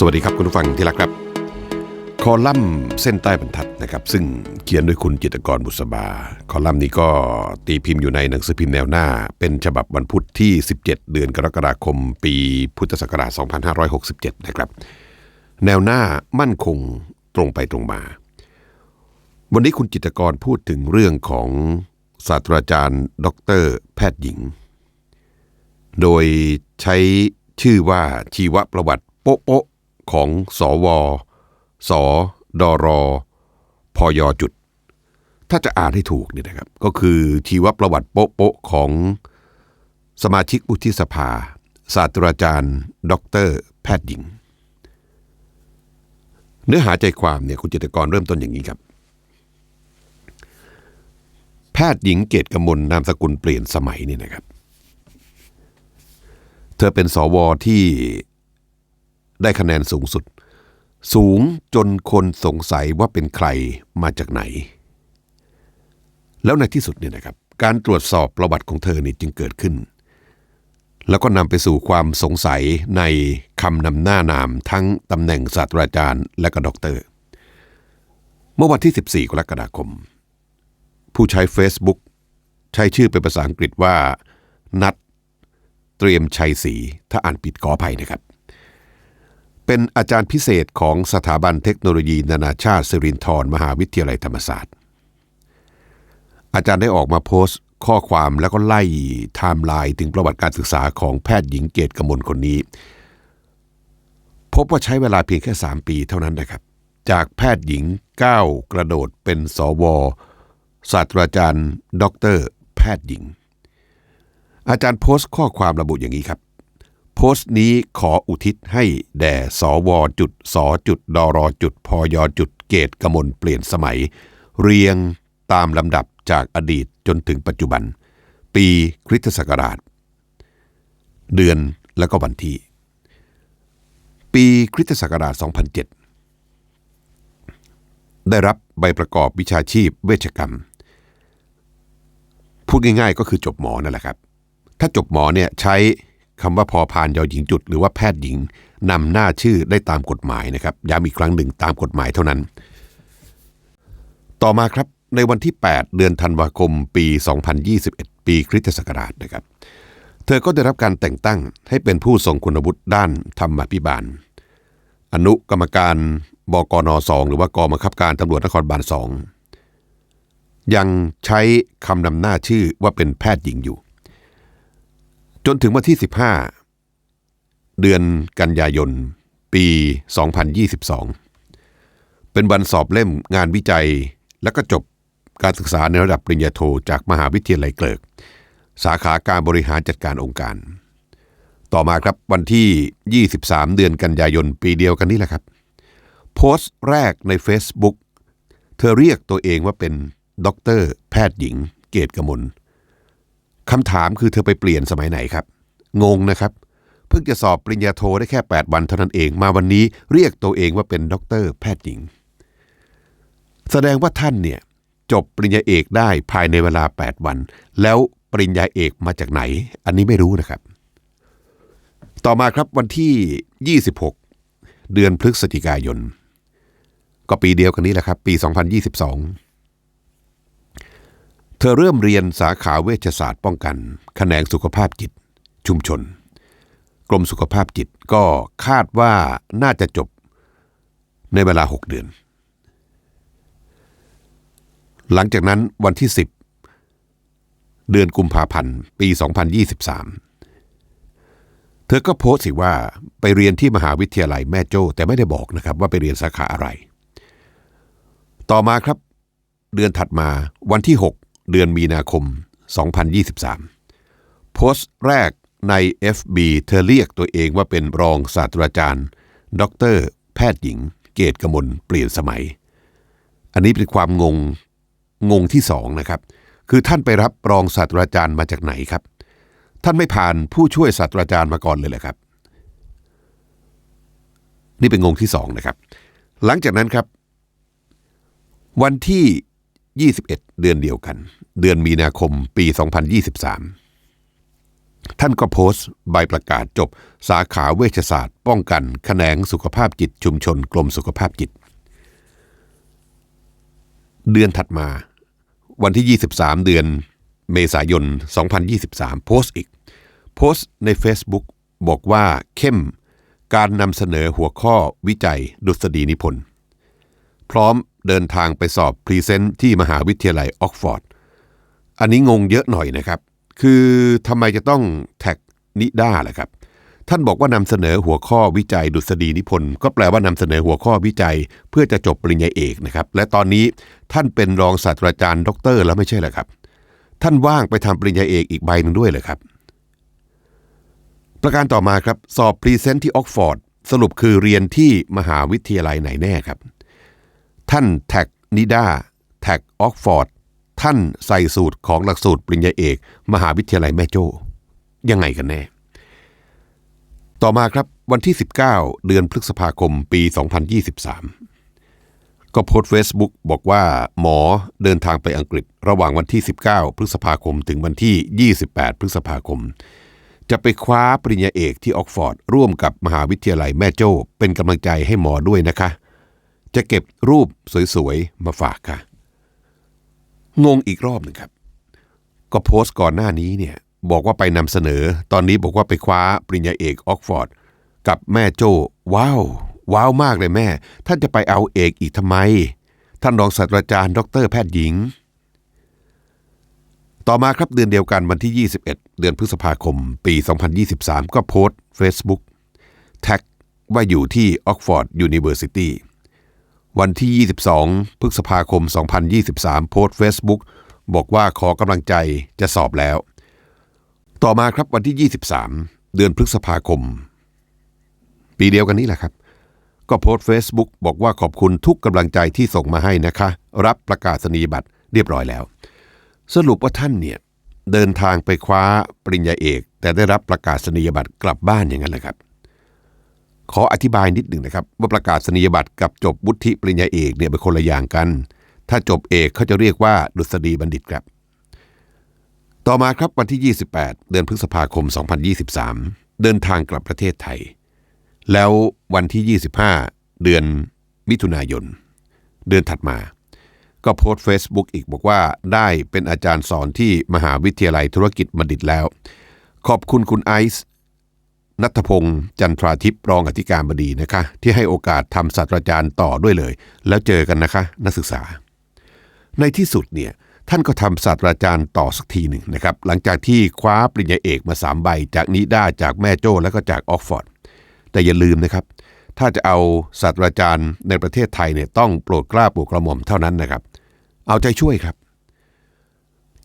สวัสดีครับคุณผู้ฟังที่รักครับ คอลัมน์เส้นใต้บรรทัดนะครับ ซึ่งเขียนโดยคุณจิตกรบุษบา คอลัมน์นี้ก็ตีพิมพ์อยู่ในหนังสือพิมพ์แนวหน้า เป็นฉบับวันพุธที่ 17 เดือนกรกฎาคม ปีพุทธศักราช 2567 นะครับ แนวหน้ามั่นคงตรงไปตรงมา วันนี้คุณจิตกรพูดถึงเรื่องของศาสตราจารย์ดอกเตอรแพทย์หญิง โดยใช้ชื่อว่าชีวประวัติโป๊ะ ของสวสดรพยจุด ถ้าจะอ่านให้ถูกเนี่ยนะครับ ก็คือชีวประวัติโป๊ะปะของสมาชิกวุฒิสภา ศาสตราจารย์ดอกเตอรแพทย์หญิง เนื้อหาใจความเนี่ยคุณจิตกรเริ่มต้นอย่างนี้ครับ แพทย์หญิงเกตกมลนามสกุลเปลี่ยนสมัยนี่นะครับ เธอเป็นสวที่ ได้คะแนนสูงสุด สูงจนคนสงสัยว่าเป็นใครมาจากไหน แล้วในที่สุดเนี่ยนะครับ การตรวจสอบประวัติของเธอนี่จึงเกิดขึ้น แล้วก็นำไปสู่ความสงสัยในคำนำหน้านามทั้งตำแหน่งศาสตราจารย์และก็ด็อกเตอร์ เมื่อวันที่ 14 กรกฎาคม ผู้ใช้ Facebook ใช้ชื่อเป็นภาษาอังกฤษว่า นัดเตรียมชัยศรีถ้าอ่านผิดขออภัยนะครับ เป็นอาจารย์พิเศษของสถาบันเทคโนโลยีนานาชาติสิรินธรมหาวิทยาลัยธรรมศาสตร์ อาจารย์ได้ออกมาโพสต์ข้อความแล้วก็ไล่ไทม์ไลน์ถึงประวัติการศึกษาของแพทย์หญิงเกตกมลคนนี้ พบว่าใช้เวลาเพียงแค่ 3 ปีเท่านั้นนะครับ จากแพทย์หญิงก้าวกระโดดเป็นสวศาสตราจารย์ด็อกเตอร์แพทย์หญิง อาจารย์โพสต์ข้อความระบุอย่างนี้ครับ โพสต์นี้ขออุทิศให้แด่สวจุดสจุดดรจุดพยจุดเกตกมลเปลี่ยนสมัย เรียงตามลำดับจากอดีตจนถึงปัจจุบัน ปีคริสตศักราช เดือนและก็วันที่ ปีคริสตศักราช 2007 ได้รับใบประกอบวิชาชีพเวชกรรม พูดง่ายๆก็คือจบหมอนั่นแหละครับ ถ้าจบหมอเนี่ยใช้ คำว่าพอพานยอหญิงจุด หรือว่าแพทย์หญิงนำหน้าชื่อได้ตามกฎหมายนะครับย้ำอีกครั้งหนึ่งตามกฎหมายเท่านั้น ต่อมาครับในวันที่ 8 เดือนธันวาคม ปี 2021 ปีคริสตศักราชนะครับ เธอก็ได้รับการแต่งตั้งให้เป็นผู้ทรงคุณวุฒิด้านธรรมาภิบาล อนุกรรมการบกนสองหรือว่ากองบังคับการตำรวจนครบาลสองยังใช้คำนำหน้าชื่อว่าเป็นแพทย์หญิงอยู่ จนถึงวันที่ 15 เดือนกันยายน ปี 2022 เป็นวันสอบเล่มงานวิจัย และก็จบการศึกษาในระดับปริญญาโทจากมหาวิทยาลัยเกลิก สาขาการบริหารจัดการองค์การ ต่อมาครับวันที่ 23 เดือนกันยายนปีเดียวกันนี่แหละครับ โพสต์แรกใน Facebook เธอเรียกตัวเองว่าเป็นด็อกเตอร์แพทย์หญิง เกตกมล คำถามคือเธอไปเปลี่ยนสมัยไหนครับ งงนะครับ เพิ่งจะสอบปริญญาโทได้แค่ 8 วันเท่านั้นเองมาวันนี้เรียกตัวเองว่าเป็นด็อกเตอร์แพทย์หญิง แสดงว่าท่านเนี่ยจบปริญญาเอกได้ภายในเวลา 8 วัน แล้วปริญญาเอกมาจากไหน อันนี้ไม่รู้นะครับ ต่อมาครับวันที่ 26 เดือนพฤศจิกายน ก็ปีเดียวกันนี้แหละครับ ปี 2022 เธอเริ่มเรียนสาขาเวชศาสตร์ป้องกัน แขนงสุขภาพจิต ชุมชน กรมสุขภาพจิตก็คาดว่าน่าจะจบในเวลา 6 เดือน หลังจากนั้นวันที่ 10 เดือนกุมภาพันธ์ ปี 2023 เธอก็โพสต์สิว่าไปเรียนที่มหาวิทยาลัยแม่โจ้ แต่ไม่ได้บอกนะครับว่าไปเรียนสาขาอะไร ต่อมาครับ เดือนถัดมาวันที่ 6 เดือนมีนาคม 2023 โพสต์แรกใน FB เธอเรียกตัวเองว่าเป็นรองศาสตราจารย์ ดร แพทย์หญิง เกตกมลเปลี่ยนสมัย อันนี้เป็นความงง งงที่สองนะครับ คือท่านไปรับรองศาสตราจารย์มาจากไหนครับ ท่านไม่ผ่านผู้ช่วยศาสตราจารย์มาก่อนเลยเหรอครับ นี่เป็นงงที่สองนะครับ หลังจากนั้นครับ วันที่ 21 เดือนเดียวกัน เดือนมีนาคมปี 2023 ท่านก็โพสต์ใบประกาศจบสาขาเวชศาสตร์ ป้องกันแขนงสุขภาพจิตชุมชนกรมสุขภาพจิต เดือนถัดมา วันที่ 23 เดือนเมษายน 2023 โพสต์อีก โพสต์ใน Facebook บอกว่าเข้มการนำเสนอหัวข้อวิจัยดุษฎีนิพนธ์ พร้อมเดินทางไปสอบพรีเซนต์ที่มหาวิทยาลัยออกฟอร์ด อันนี้งงเยอะหน่อยนะครับ คือทำไมจะต้องแท็กนิด้าล่ะครับ ท่านบอกว่านำเสนอหัวข้อวิจัยดุษฎีนิพนธ์ก็แปลว่านำเสนอหัวข้อวิจัย เพื่อจะจบปริญญาเอกนะครับ และตอนนี้ท่านเป็นรองศาสตราจารย์ด็อกเตอร์แล้วไม่ใช่เหรอครับ ท่านว่างไปทำปริญญาเอกอีกใบหนึ่งด้วยเหรอครับ ประการต่อมาครับสอบพรีเซนต์ที่ออกฟอร์ดสรุปคือเรียนที่มหาวิทยาลัยไหนแน่ครับ ท่านแท็กนิด้าแท็กออกฟอร์ดท่านใส่สูตรของหลักสูตรปริญญาเอก มหาวิทยาลัยแม่โจ้ยังไงกันแน่ ต่อมาครับวันที่ 19 เดือนพฤษภาคมปี 2023 ก็โพสต์ Facebook บอกว่า หมอเดินทางไปอังกฤษระหว่างวันที่ 19 พฤษภาคมถึงวันที่ 28 พฤษภาคม จะไปคว้าปริญญาเอกที่ออกฟอร์ดร่วมกับมหาวิทยาลัยแม่โจ้เป็นกำลังใจให้หมอด้วยนะคะ จะเก็บรูปสวยๆ มาฝากค่ะ งงอีกรอบหนึ่งครับ ก็โพสต์ก่อนหน้านี้เนี่ย บอกว่าไปนำเสนอ ตอนนี้บอกว่าไปคว้าปริญญาเอกออกฟอร์ด กับแม่โจ้ว้าว ว้าวมากเลยแม่ ท่านจะไปเอาเอกอีกทำไม ท่านรองศาสตราจารย์ ดรแพทย์หญิง ต่อมาครับเดือนเดียวกันวันที่ 21 เดือนพฤษภาคม ปี 2023 ก็โพสต์ Facebook แท็กว่าอยู่ที่ออกฟอร์ดยูนิเวอร์ซิตี้ วันที่ 22 พฤษภาคม 2023 โพสต์ Facebook บอกว่าขอกำลังใจจะสอบแล้ว ต่อมาครับวันที่ 23 เดือนพฤษภาคม ปีเดียวกันนี้แหละครับ ก็โพสต์ Facebook บอกว่าขอบคุณทุกกำลังใจที่ส่งมาให้นะคะ รับประกาศนียบัตรเรียบร้อยแล้ว สรุปว่าท่านเนี่ยเดินทางไปคว้าปริญญาเอก แต่ได้รับประกาศนียบัตรกลับบ้านอย่างนั้นแหละครับ ขออธิบายนิดหนึ่งนะครับ ว่าประกาศนียบัตรกับจบวุฒิปริญญาเอกเนี่ยเป็นคนละอย่างกัน ถ้าจบเอกเขาจะเรียกว่าดุษฎีบัณฑิตครับ ต่อมาครับวันที่ 28 เดือนพฤษภาคม 2023 เดินทางกลับประเทศไทย แล้ววันที่ 25 เดือนมิถุนายน เดือนถัดมา ก็โพสต์ Facebook อีกบอกว่าได้เป็นอาจารย์สอนที่มหาวิทยาลัยธุรกิจบัณฑิตแล้ว ขอบคุณคุณไอซ์ นัทพงศ์จันทราทิพย์รองอธิการบดีนะคะ ที่ให้โอกาสทำศาสตราจารย์ต่อด้วยเลย แล้วเจอกันนะคะ นักศึกษา ในที่สุดเนี่ยท่านก็ทำศาสตราจารย์ต่อสักทีหนึ่งนะครับ หลังจากที่คว้าปริญญาเอกมาสามใบ จากนิด้าจากแม่โจ้แล้วก็จากออกฟอร์ด แต่อย่าลืมนะครับ ถ้าจะเอาศาสตราจารย์ในประเทศไทยเนี่ยต้องโปรดกล้าโปรดกระหม่อมเท่านั้นนะครับ เอาใจช่วยครับ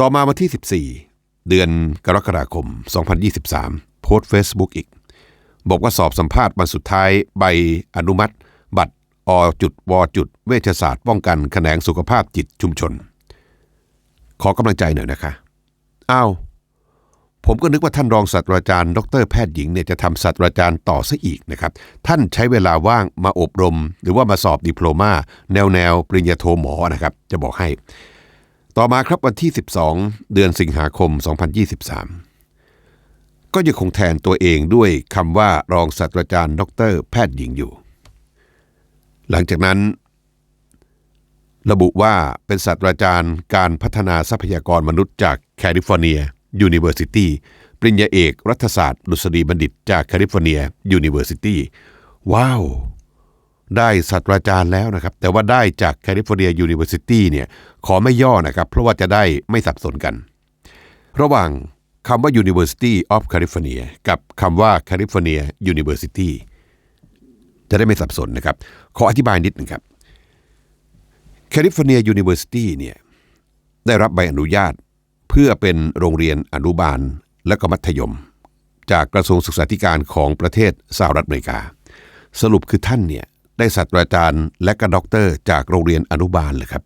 ต่อมาวันที่ 14 เดือนกรกฎาคม 2023 โพสต์ Facebook อีก บอกว่าสอบสัมภาษณ์วันสุดท้ายใบอนุมัติ บัตรอจุดวจุดเวชศาสตร์ป้องกันแขนงสุขภาพจิตชุมชน ขอกำลังใจหน่อยนะคะอ้าวผมก็นึกว่าท่านรองศาสตราจารย์ ดรแพทย์หญิงเนี่ยจะทำศาสตราจารย์ต่อซะอีกนะครับ ท่านใช้เวลาว่างมาอบรม หรือว่ามาสอบดิโพลมา แนวแนวปริญญาโทหมอนะครับ จะบอกให้ ต่อมาครับวันที่ 12 เดือนสิงหาคม 2023 ก็ยังคงแทนตัวเองด้วยคำว่ารองศาสตราจารย์ ดร แพทย์หญิงอยู่ หลังจากนั้น ระบุว่าเป็นศาสตราจารย์การพัฒนาทรัพยากรมนุษย์จากแคลิฟอร์เนียยูนิเวอร์ซิตี้ปริญญาเอกรัฐศาสตร์ดุษฎีบัณฑิตจากแคลิฟอร์เนียยูนิเวอร์ซิตี้ว้าว ได้ศาสตราจารย์แล้วนะครับ แต่ว่าได้จากแคลิฟอร์เนียยูนิเวอร์ซิตี้เนี่ยขอไม่ย่อนะครับ เพราะว่าจะได้ไม่สับสนกัน ระหว่าง คำว่า University of California กับคำว่า California University จะได้ไม่สับสนนะครับ ขออธิบายนิดหนึ่งครับ California University เนี่ยได้รับใบอนุญาตเพื่อเป็นโรงเรียนอนุบาลและก็มัธยม จากกระทรวงศึกษาธิการของประเทศสหรัฐอเมริกา สรุปคือท่านเนี่ยได้ศาสตราจารย์และก็ด็อกเตอร์จากโรงเรียนอนุบาลเลยครับ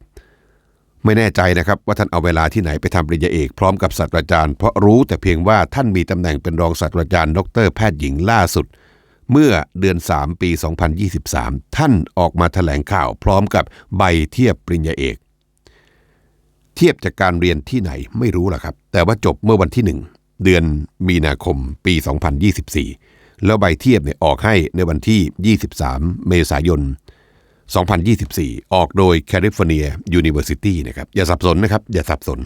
ไม่แน่ใจนะครับว่าท่านเอาเวลาที่ไหนไปทำปริญญาเอกพร้อมกับศาสตราจารย์ เพราะรู้แต่เพียงว่าท่านมีตำแหน่งเป็นรองศาสตราจารย์ ดรแพทย์หญิงล่าสุด เมื่อเดือน 3 ปี 2023 ท่านออกมาแถลงข่าวพร้อมกับใบเทียบปริญญาเอก เทียบจากการเรียนที่ไหนไม่รู้ล่ะครับ แต่ว่าจบเมื่อวันที่เดือนมีนาคมปี 2024 แล้วใบเทียบเนี่ยออกให้ในวันที่ 23 เมษายน 2024 ออกโดย California University นะครับ อย่าสับสนนะครับ อย่าสับสน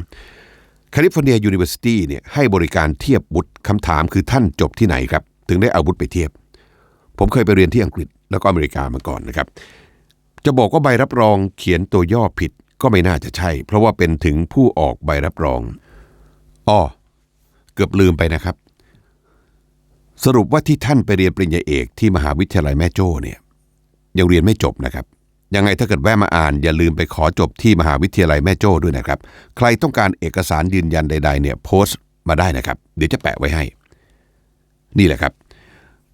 California University เนี่ยให้บริการเทียบวุฒิคำถามคือท่านจบที่ไหนครับ ถึงได้เอาวุฒิไปเทียบ ผมเคยไปเรียนที่อังกฤษแล้วก็อเมริกามาก่อนนะครับ จะบอกว่าใบรับรองเขียนตัวย่อผิดก็ไม่น่าจะใช่ เพราะว่าเป็นถึงผู้ออกใบรับรองอ้อเกือบลืมไปนะครับ สรุปว่าที่ท่านไปเรียนปริญญาเอกที่มหาวิทยาลัยแม่โจ้เนี่ย ยังเรียนไม่จบนะครับ ยังไงถ้าเกิดแวะมาอ่านอย่าลืมไปขอจบที่มหาวิทยาลัยแม่โจ้ด้วยนะครับ ใครต้องการเอกสารยืนยันใด ๆ เนี่ยโพสต์มาได้นะครับ เดี๋ยวจะแปะไว้ให้ นี่แหละครับ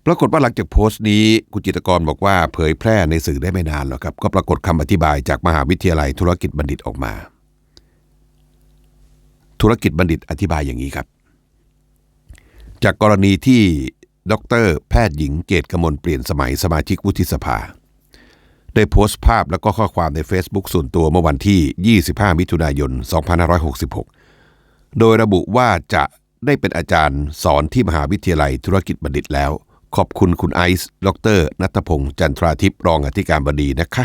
ปรากฏว่าหลังจากโพสต์นี้คุณจิตกรบอกว่าเผยแพร่ในสื่อได้ไม่นานหรอกครับ ก็ปรากฏคำอธิบายจากมหาวิทยาลัยธุรกิจบัณฑิตออกมา ธุรกิจบัณฑิตอธิบายอย่างนี้ครับ จากกรณีที่ดร แพทย์หญิงเกตกมลเปลี่ยนสมัยสมาชิกวุฒิสภา ได้โพสต์ภาพและก็ข้อความใน Facebook ส่วนตัวเมื่อวันที่ 25 มิถุนายน 2566 โดยระบุว่าจะได้เป็นอาจารย์สอนที่มหาวิทยาลัยธุรกิจบัณฑิตแล้ว ขอบคุณคุณไอซ์ดรนัทพงศ์จันทราทิพย์รองอธิการบดีนะคะ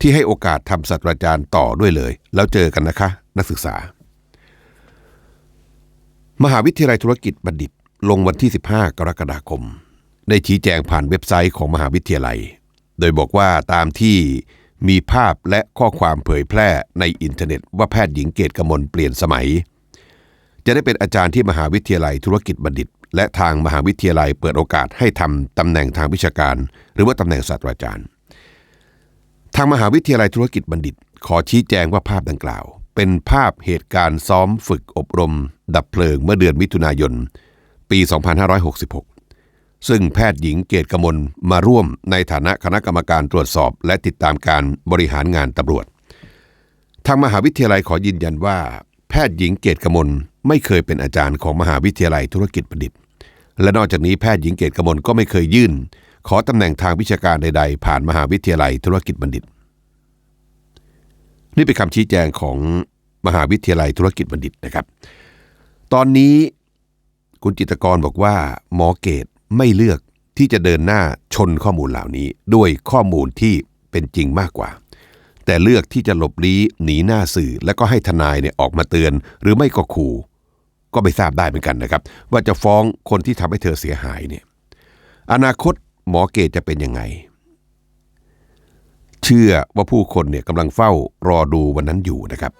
ที่ให้โอกาสทำศาสตราจารย์ต่อด้วยเลย แล้วเจอกันนะคะ นักศึกษา มหาวิทยาลัยธุรกิจบัณฑิตลงวันที่ 15 กรกฎาคม ได้ชี้แจงผ่านเว็บไซต์ของมหาวิทยาลัย โดยบอกว่าตามที่มีภาพและข้อความเผยแพร่ในอินเทอร์เน็ตว่าแพทย์หญิงเกตกมลเปลี่ยนสมัย จะได้เป็นอาจารย์ที่มหาวิทยาลัยธุรกิจบัณฑิต และทางมหาวิทยาลัยเปิดโอกาสให้ทำตำแหน่งทางวิชาการ หรือว่าตำแหน่งศาสตราจารย์ ทางมหาวิทยาลัยธุรกิจบัณฑิต ขอชี้แจงว่าภาพดังกล่าว เป็นภาพเหตุการณ์ซ้อมฝึกอบรม ดับเพลิงเมื่อเดือนมิถุนายน ปี 2566 ซึ่งแพทย์หญิงเกตกมลมาร่วมในฐานะคณะกรรมการตรวจสอบ และติดตามการบริหารงานตำรวจ ทางมหาวิทยาลัยขอยืนยันว่า แพทย์หญิงเกตกมลไม่เคยเป็นอาจารย์ของมหาวิทยาลัยธุรกิจบัณฑิต และนอกจากนี้แพทย์หญิงเกตกมลก็ไม่เคยยื่น ขอตำแหน่งทางวิชาการใด ๆ ผ่านมหาวิทยาลัยธุรกิจบัณฑิต นี่เป็นคำชี้แจงของมหาวิทยาลัยธุรกิจบัณฑิตนะครับ ตอนนี้คุณจิตกรบอกว่าหมอเกต ไม่เลือกที่จะเดินหน้าชนข้อมูลเหล่านี้ด้วยข้อมูลที่เป็นจริงมากกว่า แต่เลือกที่จะหลบลี้หนีหน้าสื่อ แล้วก็ให้ทนายเนี่ยออกมาเตือน หรือไม่ก็ขู่ก็ไม่ทราบได้เหมือนกันนะครับ ว่าจะฟ้องคนที่ทำให้เธอเสียหายเนี่ยอนาคตหมอเกตจะเป็นยังไง เชื่อว่าผู้คนเนี่ยกำลังเฝ้ารอดูวันนั้นอยู่นะครับ